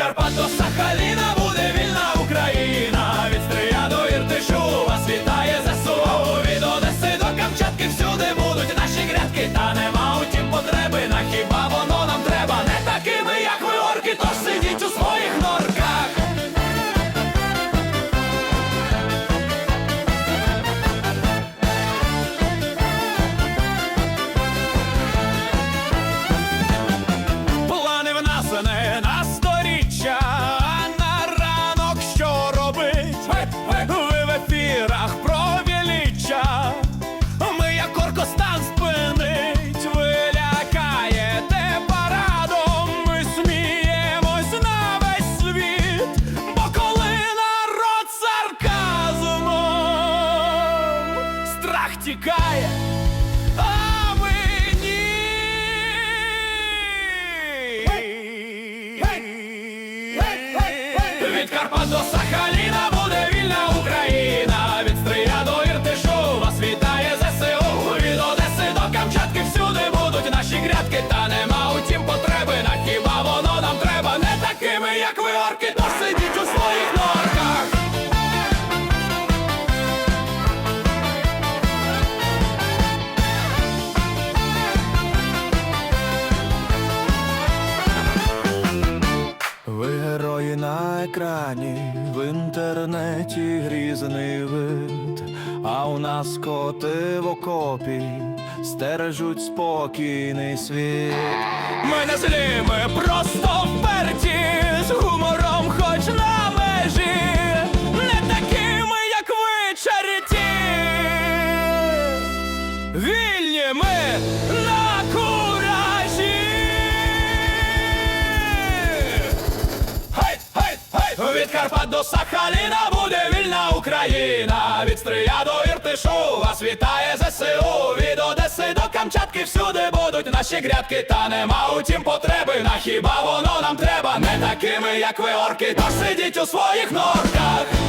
Карпат до ефірах про величчя. Ми як оркостан спинить, ви лякаєте парадом, ми сміємось на весь світ, бо коли народ сарказмом страх тікає. А ми ні. Від Карпат до орки, тож сидіть у своїх норках. Ви герої на екрані, в інтернеті грізний вид, а у нас коти в окопі стережуть спокійний світ. Ми не злі, ми просто вперті ми на куражі. Гей, гей, гей! Від Карпат до Сахаліна буде вільна Україна. Від Стрия до Іртишу вас вітає ЗСУ. Від Одеси до Камчатки всюди будуть наші грядки. Та нема утім потреби, на хіба воно нам треба. Не такими, як ви орки, тож сидіть у своїх норках.